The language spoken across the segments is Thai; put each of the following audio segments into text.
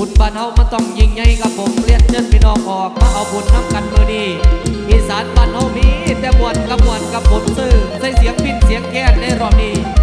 บุญบ้านเฮามันต้องยิ่งใหญ่กับผมเรียนเชิญพี่น้องออกมาเอาบุญน้ำกันมือดีอีสานบ้านเฮามีแต่บวนกับบวนกับผมซื้อใส่เสียงปิ้นเสียงแก้นในรอบนี้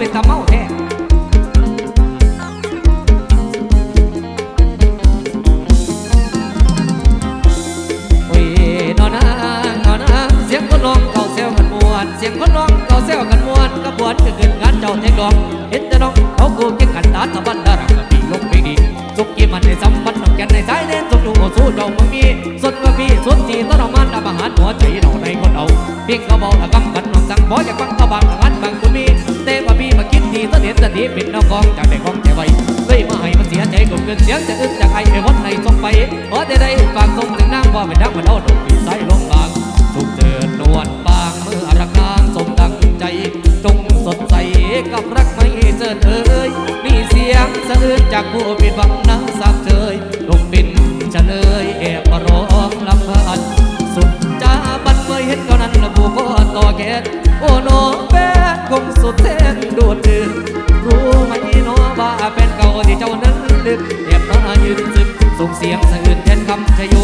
respeitar mal o. Né? ของจากแต่ของแต่ไว้เลยมาให้มันเสียใจกลมเกินเสียงจะอึดจากใครไอ้วันในส่งไปขอแต่ได้ฝากส่งถึงนางว่าไม่นนักมันเอาดอกปีใส่ลงบางถูกเจิดนวดปางเมืออารักนางสมดังใจ จงสดใสกับรักไม่เจิดเอ้ยนี่เสียงสะอื้นจากผู้ปิดบังน้ำสาบเจยลงปินเฉลยแอบร้องลำพันสุดจ้าบัดเมื่อเห็นเท่านั้นละผู้ก็ต่อแก่โอ้โนเป็ คงสุดแส้นดูเดึงรู้ไหมน้อว่าเป็นเก่าที่เจ้านั้นลึกเก็บมายืนซึมส่งเสียงสะอื้นแทนคำชโย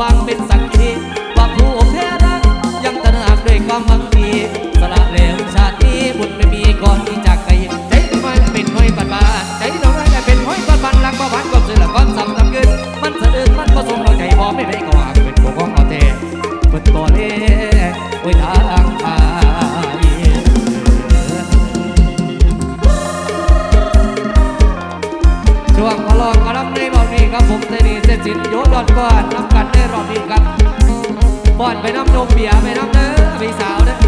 วังเป็นส มเสนีเสจิตโยดอนก่อนน้ำกันได้รอบดีครับบอดไปน้ำนมเบียไปน้ำเนื้อไปสาวเนะ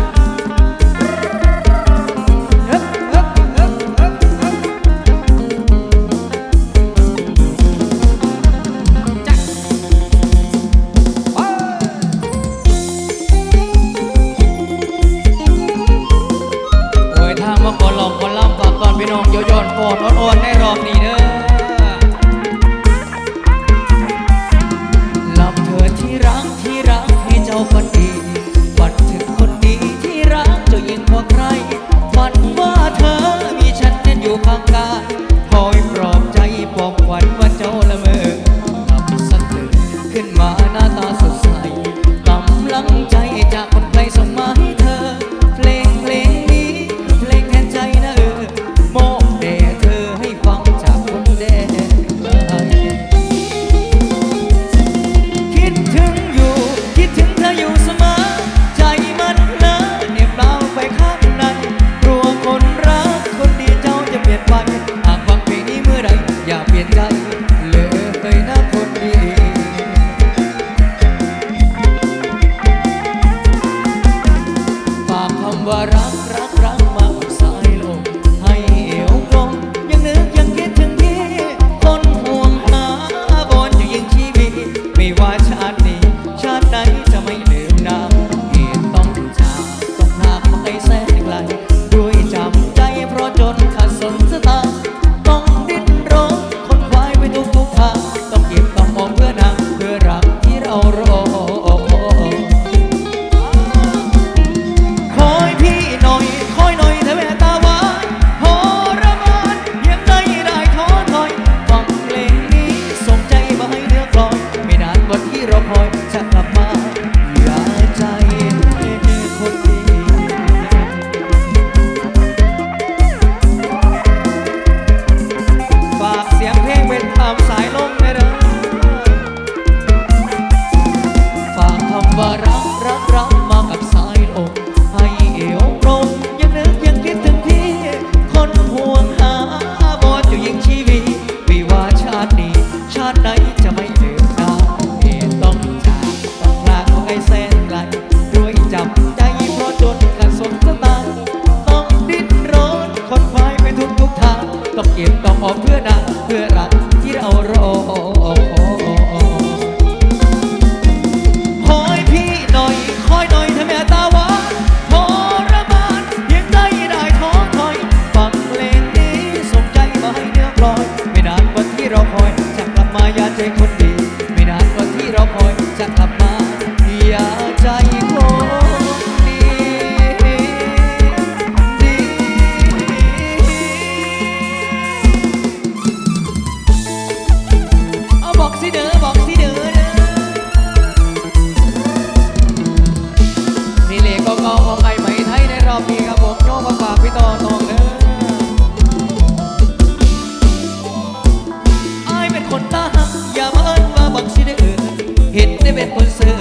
always say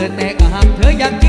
เถิดแต่ก็ห้ามเธออยาก